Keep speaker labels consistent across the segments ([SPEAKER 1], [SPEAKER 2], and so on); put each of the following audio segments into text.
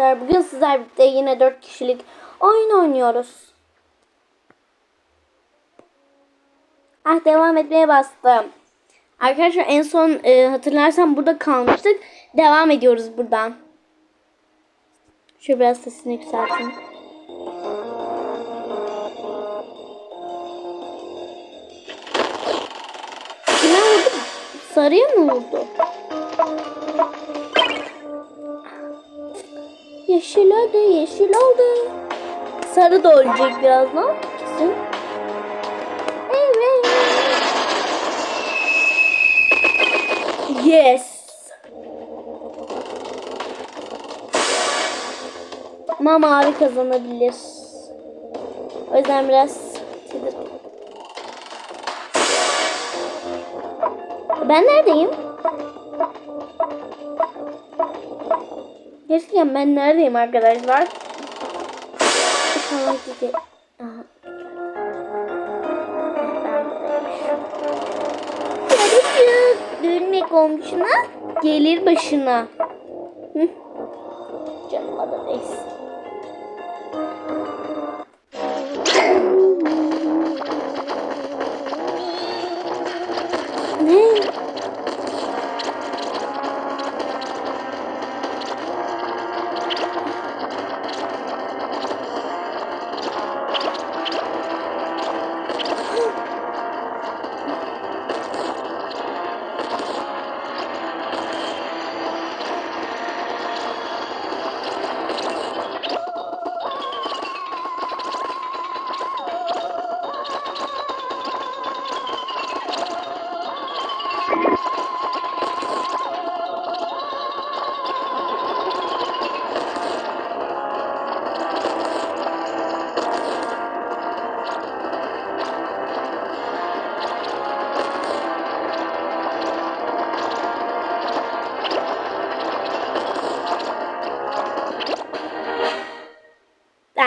[SPEAKER 1] arkadaşlar. Bugün sizler birlikte yine 4 kişilik oyun oynuyoruz. Ah devam etmeye bastım. Arkadaşlar en son e, hatırlarsan burada kalmıştık. Devam ediyoruz buradan. Şöyle biraz sesini yükselteyim. Sarıya mı oldu? Yeşil oldu, yeşil oldu. Sarı da olacak birazdan. Kesin. Evet. Yes. Ama mavi kazanabilir. O yüzden biraz. Ben neredeyim? Gerçekten ben neredeyim arkadaşlar? An gidi- Aha. Dönme komşuna gelir başına. Hı?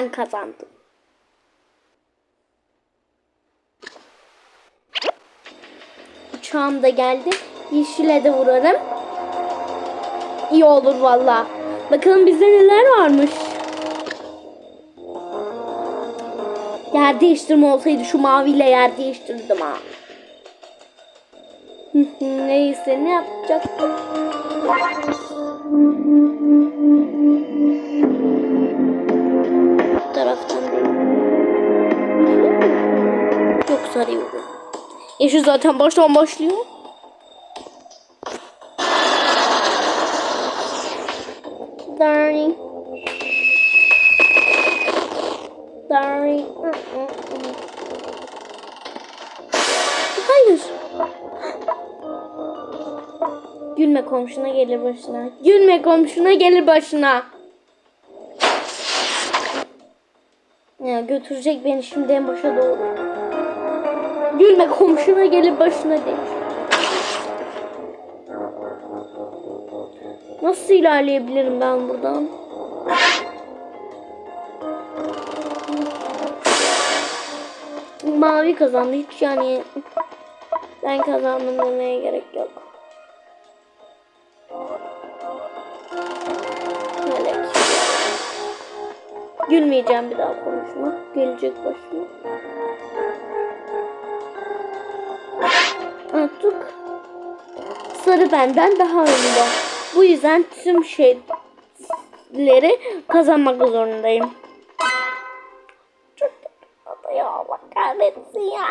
[SPEAKER 1] Ben kazandım. Uçağım da geldi. Yeşile de vurarım. İyi olur valla. Bakalım bizde neler varmış. Yer değiştirme olsaydı şu maviyle yer değiştirdim ha. Neyse ne yapacak? Yeşil zaten baştan başlıyor. Darling. Darling. Hayır. Gülme komşuna gelir başına. Gülme komşuna gelir başına. Ya götürecek beni şimdi en başa doğru. Gülme komşuna gelir başına demiş. Nasıl ilerleyebilirim ben buradan? Mavi kazandı. Hiç yani ben kazandım demeye gerek yok. Melek. Gülmeyeceğim bir daha konuşma. Gelecek başıma. Artık sarı benden daha önde. Bu yüzden tüm şeyleri kazanmak zorundayım. Çok ya Allah kahretsin ya.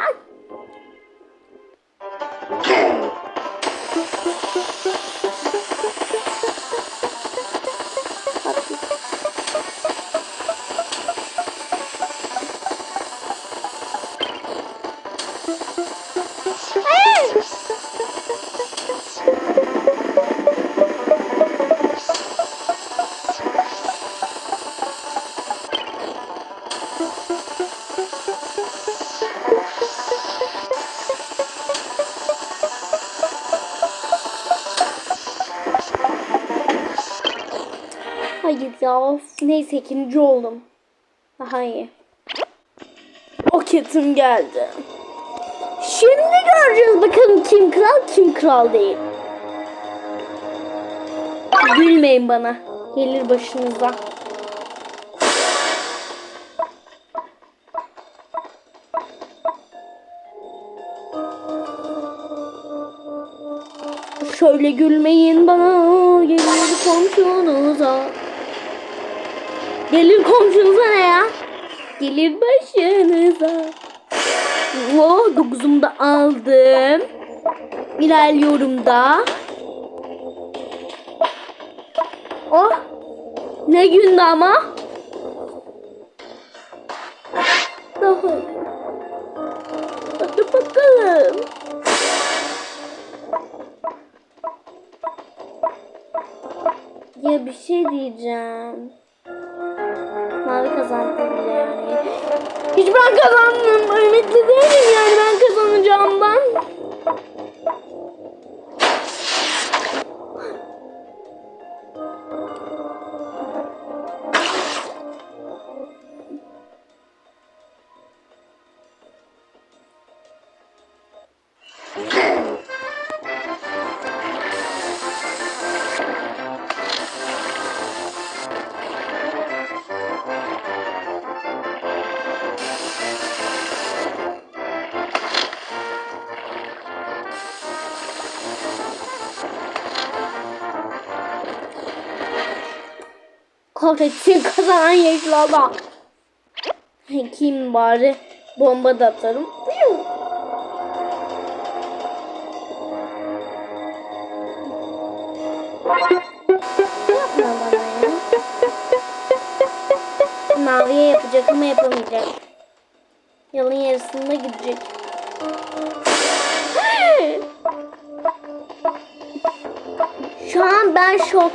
[SPEAKER 1] Hayır ya. of. Neyse ikinci oldum. Daha iyi. Roketim geldi. Şimdi göreceğiz bakalım kim kral kim kral değil. Gülmeyin bana. gelir başınıza. Şöyle gülmeyin bana gelir komşunuza. Gelir komşunuza ne ya? Gelir başınıza. Oh dokuzumu da aldım. İlerliyorum da. Oh ne gündü ama. Daha. Hadi bakalım. Şey diyeceğim. Mavi kazandı bile yani. Hiç ben kazandım. Ümitli değilim yani ben kazanacağımdan. Kahretsin kazanan yeşil adam. Kim bari bomba da atarım. Maviye yapacak ama yapamayacak. Yılın yarısında gidecek. Şu an ben şok.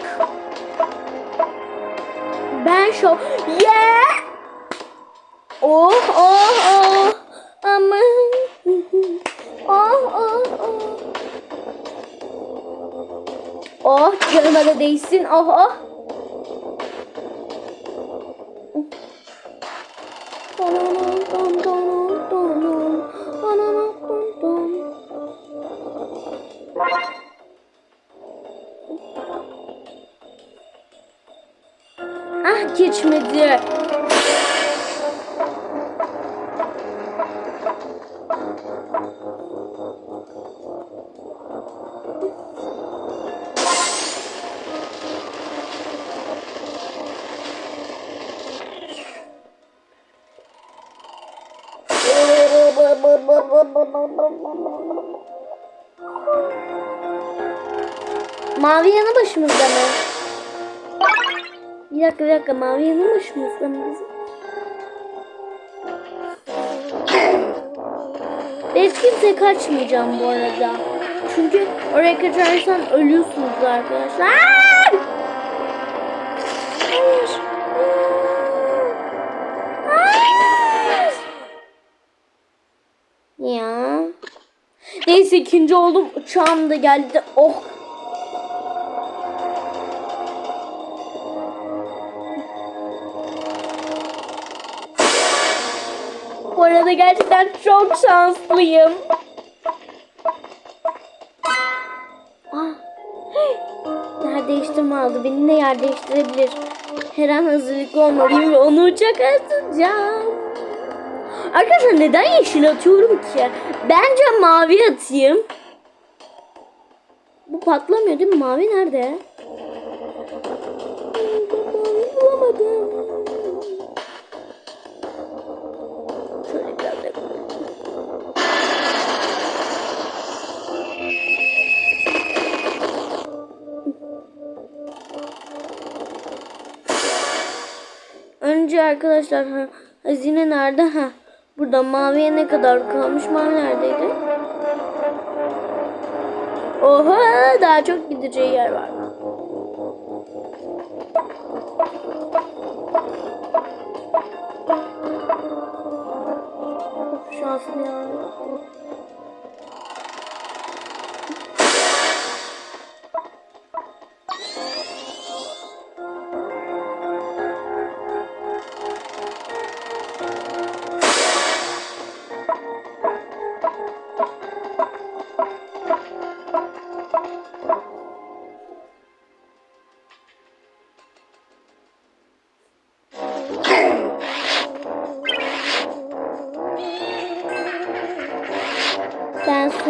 [SPEAKER 1] Ben şok. Yeah! Oh oh oh. Aman. Oh oh oh. Oh canıma da değsin. Oh oh. Mavi yanı başımızda mı? Bir dakika bir dakika mavi yanı başımızda mı? Ben hiç kimseye kaçmayacağım bu arada. Çünkü oraya kaçarsan ölüyorsunuz arkadaşlar. Hayır. Neyse ikinci oldum. Uçağım da geldi. Oh. Bu arada gerçekten çok şanslıyım. Ah. Yer değiştirme aldı. Beni de yer değiştirebilir. Her an hazırlıklı olmalıyım ve onu uçak atacağım. Arkadaşlar neden yeşil atıyorum ki? Bence mavi atayım. Bu patlamıyor değil mi? Mavi nerede? Mavi bulamadım. Önce arkadaşlar ha, hazine nerede? Ha, burada maviye ne kadar kalmış? Mavi neredeydi? Oha daha çok gideceği yer var. Of şanslı ya.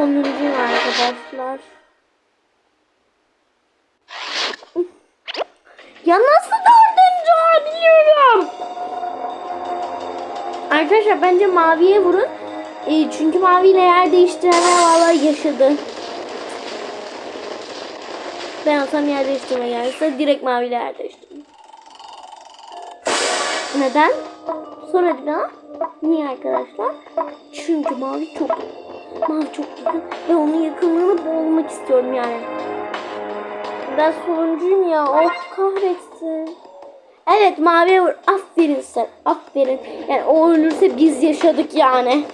[SPEAKER 1] Sonuncuyum arkadaşlar. Ya nasıl dördüncü olabiliyorum? Arkadaşlar bence maviye vurun. E, çünkü maviyle yer değiştirenler vallahi yaşadı. Ben olsam yer değiştirme gelse direkt maviyle yer değiştirme. Neden? Sor hadi bana. Niye arkadaşlar? Çünkü mavi çok mavi çok yakın ve onun yakınlığını boğulmak istiyorum yani. Ben sonuncuyum ya. Of kahretsin. Evet maviye vur. Aferin sen. Aferin. Yani o ölürse biz yaşadık yani.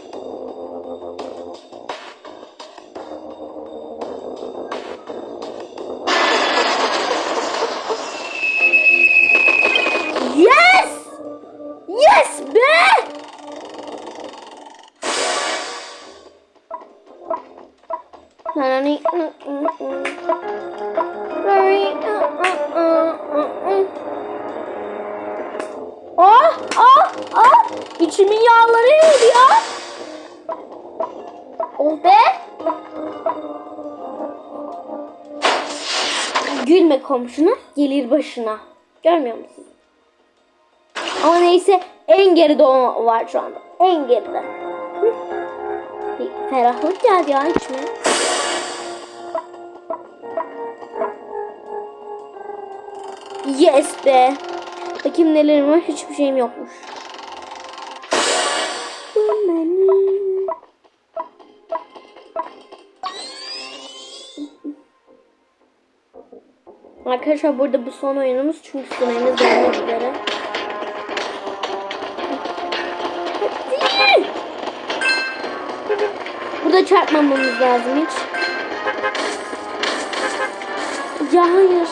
[SPEAKER 1] Komşuna, gelir başına. Görmüyor musun? Ama neyse en geride o var şu anda. En geride. Hı. Bir ferahlık geldi ya içime. Yes be. Bakayım nelerim var. Hiçbir şeyim yokmuş. Arkadaşlar burada bu son oyunumuz çünkü süremiz dolmak üzere. Burada çarpmamamız lazım hiç. Ya hayır.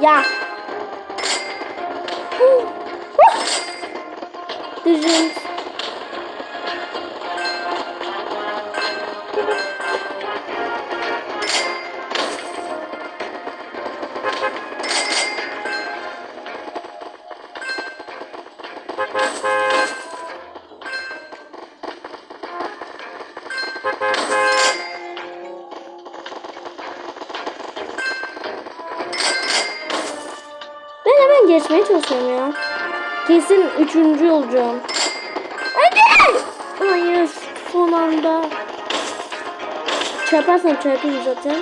[SPEAKER 1] Ya. Düzgün. Geçmeye çalışıyorum ya. Kesin üçüncü olacağım. Hadi! Hayır son anda. Çarparsam çarpayım zaten.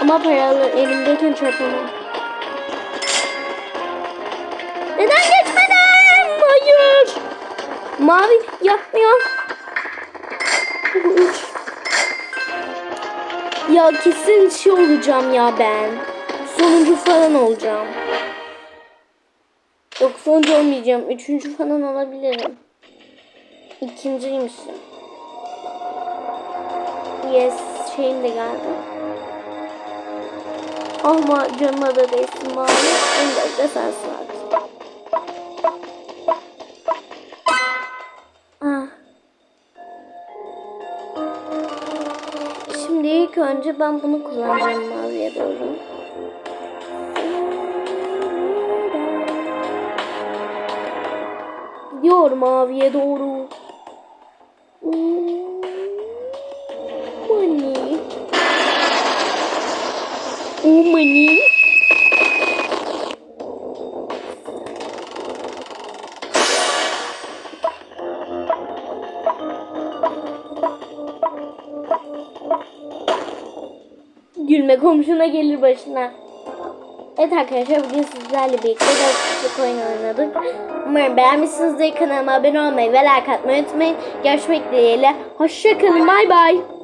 [SPEAKER 1] Ama paralı elimdeyken çarpamam. Neden geçmedim? Hayır. Mavi yapmıyor. Bu. Ya kesin şey olacağım ya ben. Sonuncu falan olacağım. Sonuncu olmayacağım. Üçüncü falan olabilirim. İkinciymişim. Yes şeyim de geldi. Ama canıma da değsin mavi. Önde de sensin artık. Ah. Şimdi ilk önce ben bunu kullanacağım maviye doğru. Gidiyor maviye doğru. Oh money. Gülme komşuna gelir başına. Evet arkadaşlar bugün sizlerle birlikte 4 kişilik oyun oynadık. Umarım beğenmişsinizdir. Kanalıma abone olmayı ve like atmayı unutmayın. Görüşmek dileğiyle. Hoşçakalın. Bay bay.